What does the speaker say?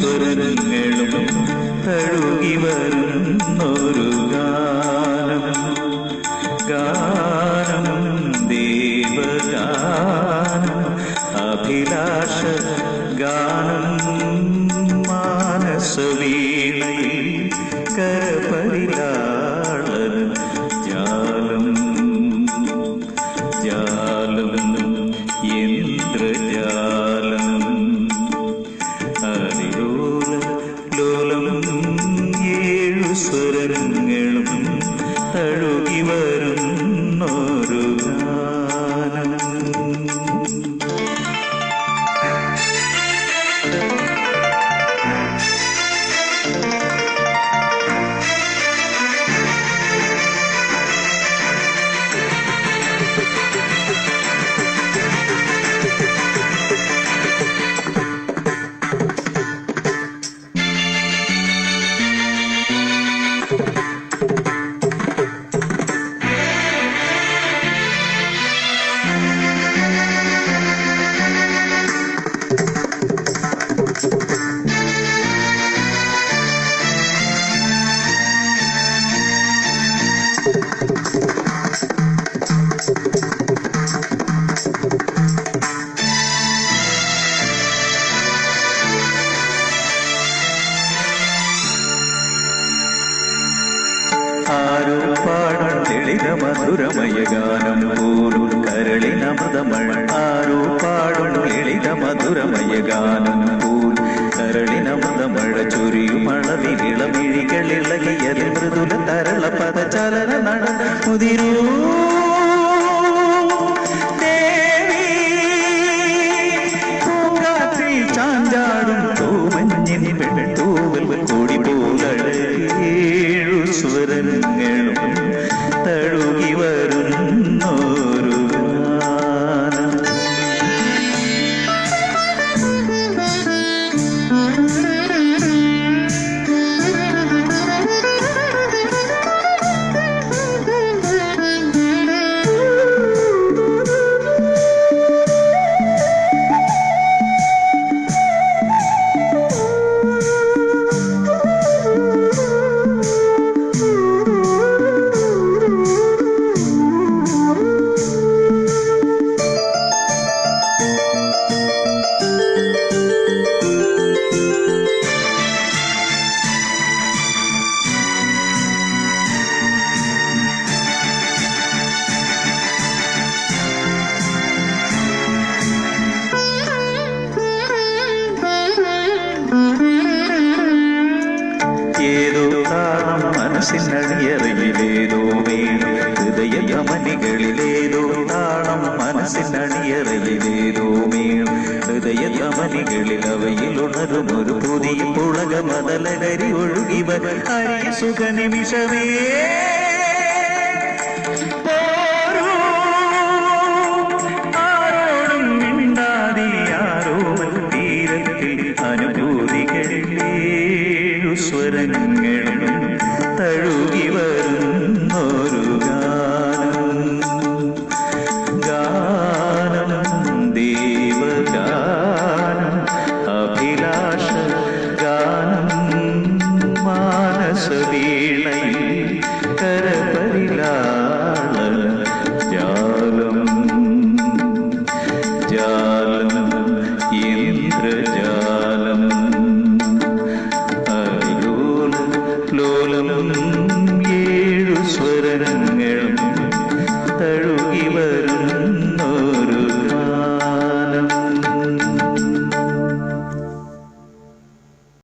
സ്വരങ്ങളും തഴുകി വരുന്നൊരു ഗാനം. ഗാനം പാടം തെളിത മധുരമയ ഗാനം പോലും കരളിനമൃതമഴ ആരോ പാടും ലളിത മധുരമയ ഗാനം പോലും കരളിനമൃതമഴ ചൊരിയും ഇളകിയത് മൃദുല തരള പദചലന നട മുതിരൂ ചാഞ്ചാടും മനസ്സിനണിയറയിലേതോ ഹൃദയ ധമനികളിലേതോ താളം മനസ്സിനണിയറയിലേതോ വീണ് ഹൃദയ തമനികളിൽ അവയിൽ ഉണരും ഒരു പുതിയ പുളക മതലകരി ഒഴുകി അരിയ സുഖ നിമിഷമേ പോരൂ, സതീളൈ കരപരിലാള ജാലം ജാലം ഇന്ദ്രജ